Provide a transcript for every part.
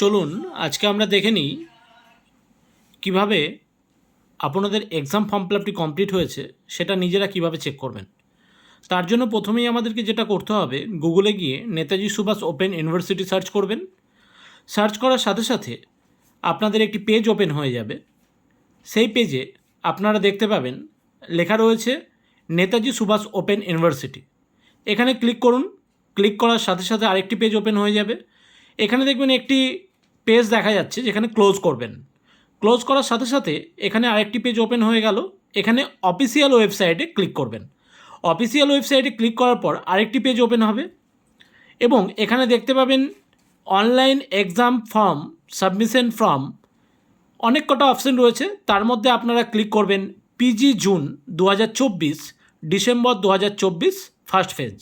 চলুন আজকে আমরা দেখে নিই কীভাবে আপনাদের এক্সাম ফর্ম ফিল কমপ্লিট হয়েছে, সেটা নিজেরা কীভাবে চেক করবেন। তার জন্য প্রথমেই আমাদেরকে যেটা করতে হবে গুগলে গিয়ে Netaji Subhas Open University search করবেন। সার্চ করার সাথে সাথে আপনাদের একটি পেজ ওপেন হয়ে যাবে। সেই পেজে আপনারা দেখতে পাবেন, লেখা রয়েছে, নেতাজি সুভাষ ওপেন ইউনিভার্সিটি। এখানে ক্লিক করুন, ক্লিক করার সাথে সাথে আরেকটি পেজ ওপেন হয়ে যাবে। এখানে দেখবেন একটি পেজ দেখা যাচ্ছে যেখানে ক্লোজ করবেন। ক্লোজ করার সাথে সাথে এখানে আরেকটি পেজ ওপেন হয়ে গেল। এখানে অফিসিয়াল ওয়েবসাইটে ক্লিক করবেন। অফিসিয়াল ওয়েবসাইটে ক্লিক করার পর আরেকটি পেজ ওপেন হবে এবং এখানে দেখতে পাবেন online exam form, submission form, অনেক কটা অপশন রয়েছে। তার মধ্যে আপনারা ক্লিক করবেন পিজি জুন দু হাজার চব্বিশ, ডিসেম্বর দু হাজার চব্বিশ, ফার্স্ট ফেজ।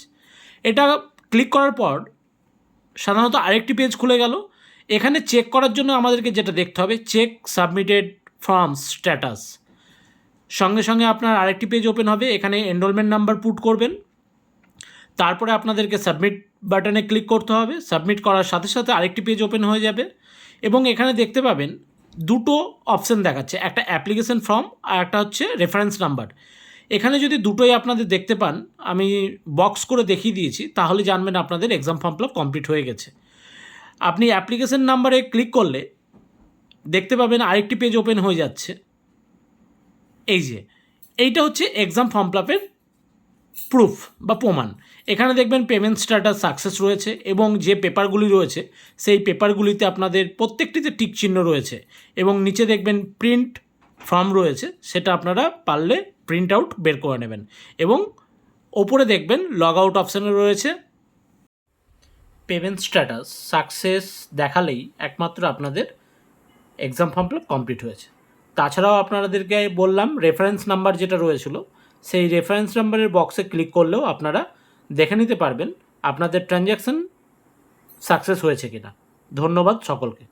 এটা ক্লিক করার পর সাধারণত আরেকটি পেজ খুলে গেল। এখানে চেক করার জন্য আমাদেরকে যেটা দেখতে হবে চেক সাবমিটেড ফর্মস স্ট্যাটাস সঙ্গে সঙ্গে আপনার আরেকটি পেজ ওপেন হবে, এখানে এনরোলমেন্ট নাম্বার পুট করবেন। তারপরে আপনাদেরকে সাবমিট বাটনে ক্লিক করতে হবে। সাবমিট করার সাথে সাথে আরেকটি পেজ ওপেন হয়ে যাবে এবং এখানে দেখতে পাবেন দুটো অপশান দেখাচ্ছে, একটা অ্যাপ্লিকেশন ফর্ম আর একটা হচ্ছে রেফারেন্স নাম্বার এখানে যদি দুটোই আপনাদের দেখতে পান, আমি বক্স করে দেখিয়ে দিয়েছি, তাহলে জানবেন আপনাদের এক্সাম ফর্ম ফিল কমপ্লিট হয়ে গেছে। আপনি অ্যাপ্লিকেশন নাম্বারে ক্লিক করলে দেখতে পাবেন আরেকটি পেজ ওপেন হয়ে যাচ্ছে। এই যে, এইটা হচ্ছে এক্সাম ফর্ম ফিল প্রুফ বা প্রমাণ। এখানে দেখবেন পেমেন্ট স্ট্যাটাস সাকসেস রয়েছে এবং যে পেপারগুলি রয়েছে, সেই পেপারগুলিতে আপনাদের প্রত্যেকটিতে টিক চিহ্ন রয়েছে এবং নিচে দেখবেন প্রিন্ট ফর্ম রয়েছে, সেটা আপনারা পারলে প্রিন্ট আউট বের করে নেবেন এবং ওপরে দেখবেন লগ আউট অপশানে রয়েছে। পেমেন্ট স্ট্যাটাস সাকসেস দেখালেই একমাত্র আপনাদের এক্সাম ফর্ম ফিল কমপ্লিট হয়েছে। তাছাড়াও আপনাদেরকে বললাম রেফারেন্স নাম্বার যেটা রয়েছিল, সেই রেফারেন্স নাম্বারের বক্সে ক্লিক করলেও আপনারা দেখে নিতে পারবেন আপনাদের ট্রানজ্যাকশন সাকসেস হয়েছে কিনা। ধন্যবাদ সকলকে।